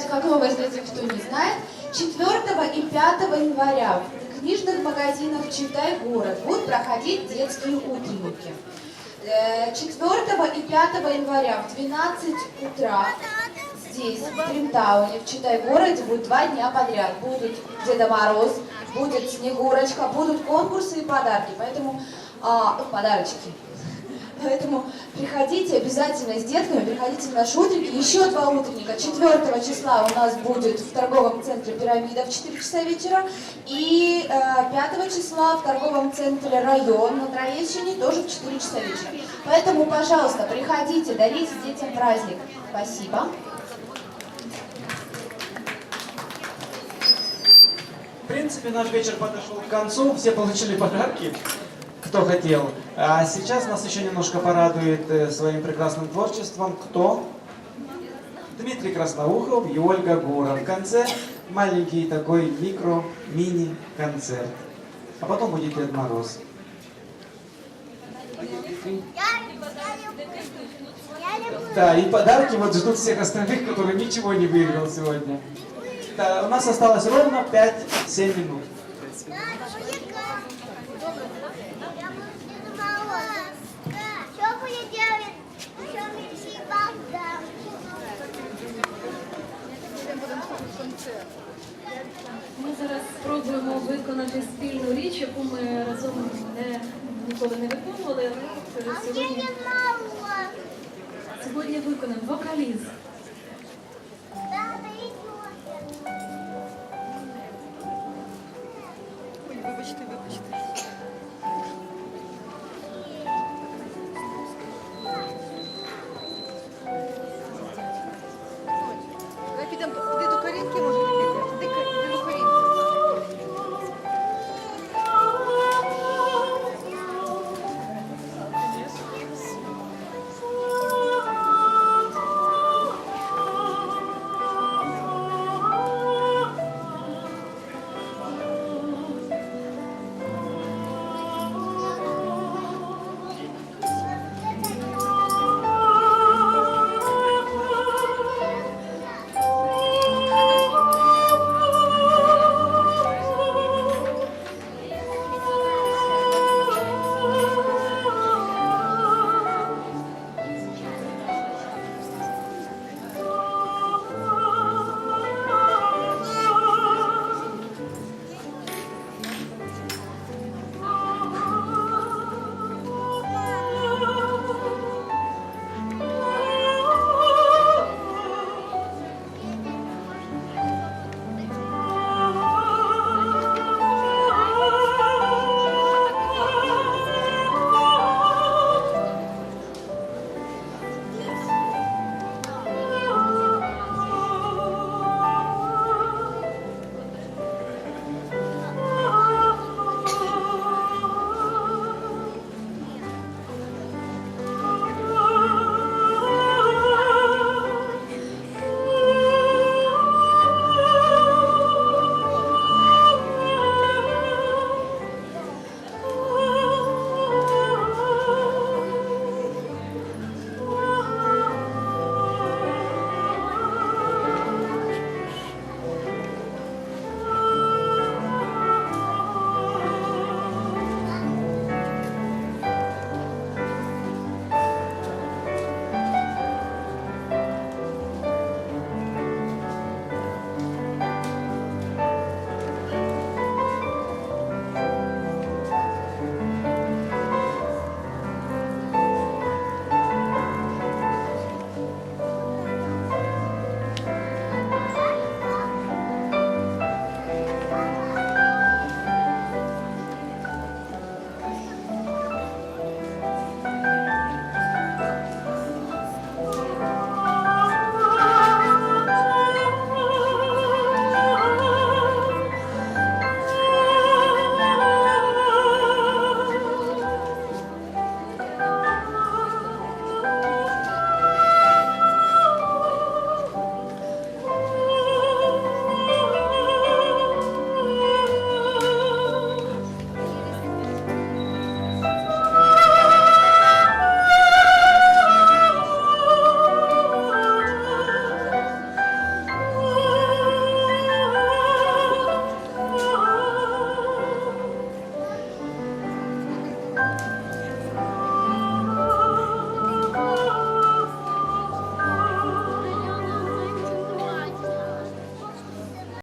сказать, как новость для тех, кто не знает. 4 и 5 января в книжных магазинах «Читай город» будут проходить детские утренники. Э, 4 и 5 января в 12 утра здесь, в Тримтауне, в Читай-городе, будет два дня подряд. Будет Деда Мороз, будет Снегурочка, будут конкурсы и подарки. Поэтому, а, подарочки. Поэтому приходите обязательно с детками, приходите на наши утренники. Еще два утренника. 4 числа у нас будет в торговом центре «Пирамида» в 4 часа вечера. И э, 5 числа в торговом центре «Район» на Троещине тоже в 4 часа вечера. Поэтому, пожалуйста, приходите, дарите детям праздник. Спасибо. В принципе, наш вечер подошел к концу, все получили подарки, кто хотел. А сейчас нас еще немножко порадует э, своим прекрасным творчеством кто? Дмитрий Красноухов и Ольга Гура. В конце маленький такой микро-мини-концерт. А потом будет Дед Мороз. Да, и подарки вот ждут всех остальных, которые ничего не выиграл сегодня. Да, у нас осталось ровно 5-7 минут. Что будет делать? Что Микси Богдан? Ми зараз спробуємо виконати спільну річ, яку ми разом не, ніколи не виконували, але сьогодні, сьогодні виконаємо вокаліз. Вибачте, вибачте.